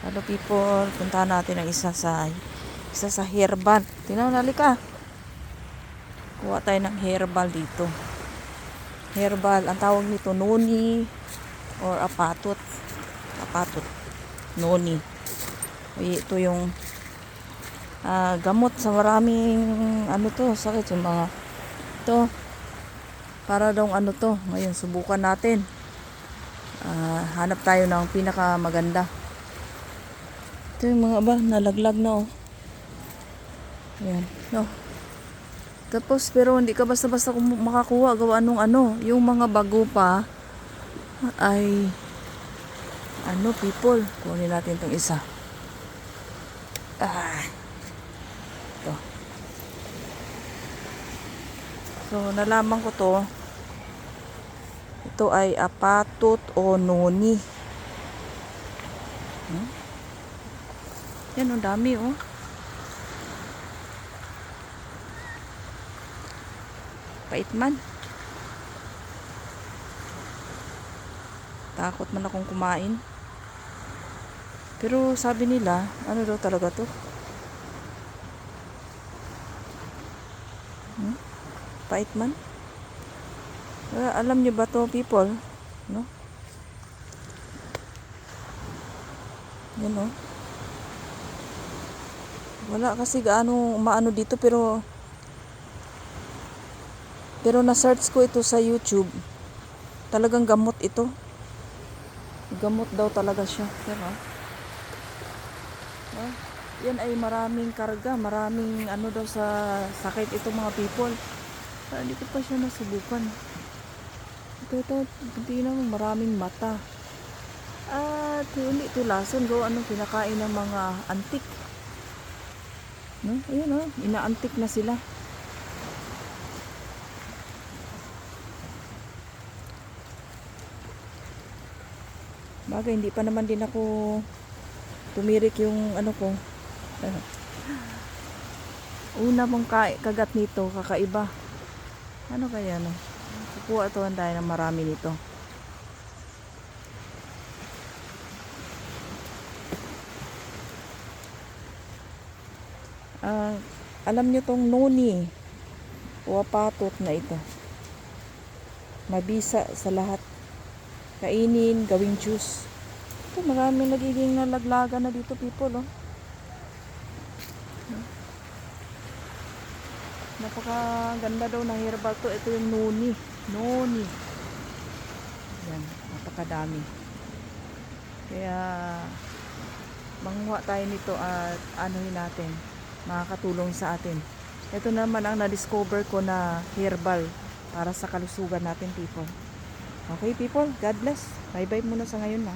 Hello people, puntahan natin ang isa sa isa sa herbal. Tingnan nali ka. Kuha tayo ng herbal dito. Herbal, ang tawag nito noni or apatot. Apatot. Noni. Ito yung ah, gamot sa maraming ano to, sakit yung mga ito. Para daw ano to. Ngayon subukan natin. Ah, hanap tayo ng pinaka maganda. Ito yung mga ba, nalaglag na oh. Ayan, no. Tapos, pero hindi ka basta-basta makakuha gawa nung ano. Yung mga bago pa, ay, ano, people. Kunin natin itong isa. Ah. Ito. So, nalaman ko to. Ito ay apatot o noni. Hmm? Yan, ang dami, oh. Pait man. Takot man akong kumain. Pero sabi nila, ano daw talaga to? Hmm? Pait man. Ah, alam niyo ba to people? No? Yan oh. Wala kasi gaano maano dito pero pero na-search ko ito sa YouTube. Talagang gamot ito. Gamot daw talaga siya. Pero ah, yan ay maraming karga, maraming ano daw sa sakit itong mga people. Ah, Hindi pa siya nasubukan. Ito, ito, tingnan mo, maraming mata. At hindi ito lason, go anong kinakain ng mga antik. No? Ayun oh, inaantik na sila. Bagay, hindi pa naman din ako tumirik yung ano ko. Una mong ka- kagat nito, kakaiba. Ano kaya no? Kukuha to tayo ng marami nito. Ah, alam nyo tong noni o apatot na ito. Mabisa sa lahat. Kainin, gawing juice. Ito, marami nagiging nalaglaga na dito people, oh. Napakaganda daw ng herbal to. Ito yung noni. Noni. Yan, napakadami. Kaya, manguha tayo nito at anuhin natin. Makakatulong sa atin. Ito naman ang na-discover ko na herbal para sa kalusugan natin people. Okay people, God bless. Bye bye muna sa ngayon na.